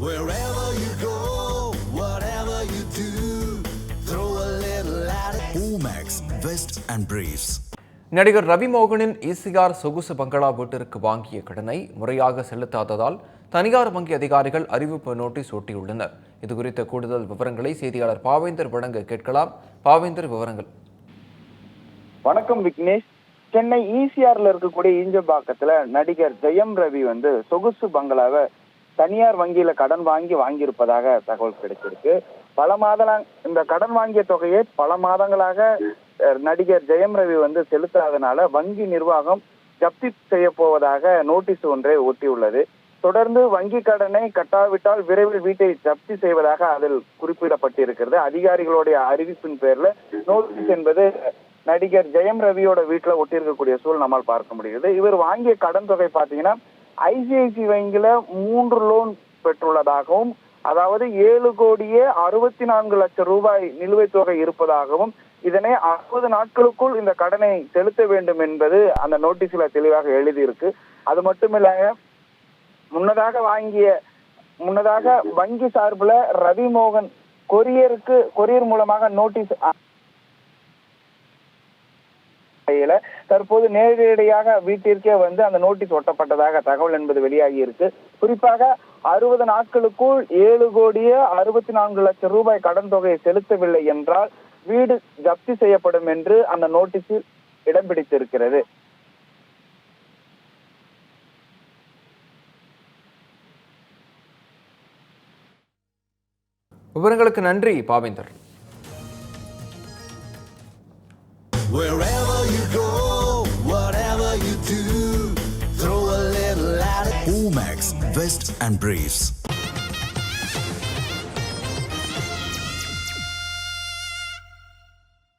Wherever you go, whatever you do, throw a little at it. Omax, Vest and Briefs. நடிகர் Ravi மோகனின் ECR சொகுசு பங்களா வீட்டிற்கு வாங்கிய கடனை முறையாக செலுத்தாததால் தனியார் வங்கி அதிகாரிகள் அறிவிப்பு நோட்டீஸ் ஒட்டியுள்ளனர் இது குறித்த கூடுதல் விவரங்களை செய்தியாளர் பாவேந்தர் வழங்க கேட்கலாம் பாவேந்தர் விவரங்கள் வணக்கம் விக்னேஷ் சென்னை ஈசிஆர்ல இருக்கக்கூடிய ஈஞ்சபாக்கத்துல நடிகர் ஜெயம் ரவி வந்து சொகுசு பங்களாவை தனியார் வங்கியில கடன் வாங்கி வாங்கியிருப்பதாக தகவல் கிடைச்சிருக்கு. பல மாதம் இந்த கடன் வாங்கிய தொகையை பல மாதங்களாக நடிகர் ஜெயம் ரவி வந்து செலுத்தாதனால வங்கி நிர்வாகம் ஜப்தி செய்ய போவதாக நோட்டீஸ் ஒன்றை ஒட்டியுள்ளது. தொடர்ந்து வங்கி கடனை கட்டாவிட்டால் விரைவில் வீட்டை ஜப்தி செய்வதாக அதில் குறிப்பிடப்பட்டிருக்கிறது. அதிகாரிகளுடைய அறிவிப்பின் பேர்ல நோட்டீஸ் என்பது நடிகர் ஜெயம் ரவியோட வீட்டுல ஒட்டியிருக்கக்கூடிய சூழல் நம்மால் பார்க்க முடியுது இவர் வாங்கிய கடன் தொகை பாத்தீங்கன்னா ஐசிஐசி வங்கியில மூன்று லோன் பெற்றுள்ளதாகவும் அதாவது ஏழு கோடியே அறுபத்தி நான்கு லட்சம் ரூபாய் நிலுவைத் தொகை இருப்பதாகவும் இதனை அறுபது நாட்களுக்குள் இந்த கடனை செலுத்த வேண்டும் என்பது அந்த நோட்டீஸ்ல தெளிவாக எழுதியிருக்கு. அது மட்டுமில்லாம முன்னதாக வாங்கிய முன்னதாக வங்கி சார்பில் ரவி மோகன் கொரியருக்கு கொரியர் மூலமாக நோட்டீஸ் வகையில தற்போது நேரடியாக வீட்டிற்கே வந்து அந்த நோட்டீஸ் ஒட்டப்பட்டதாக தகவல் என்பது வெளியாகி இருக்கு குறிப்பாக அறுபது நாட்களுக்குள் ஏழு கோடியே அறுபத்தி நான்கு லட்சம் ரூபாய் கடன் தொகையை செலுத்தவில்லை என்றால் வீடு ஜப்தி செய்யப்படும் என்று அந்த நோட்டீஸில் இடம் பிடித்திருக்கிறது. விவரங்களுக்கு நன்றி பாவேந்தர். Wherever vest and briefs.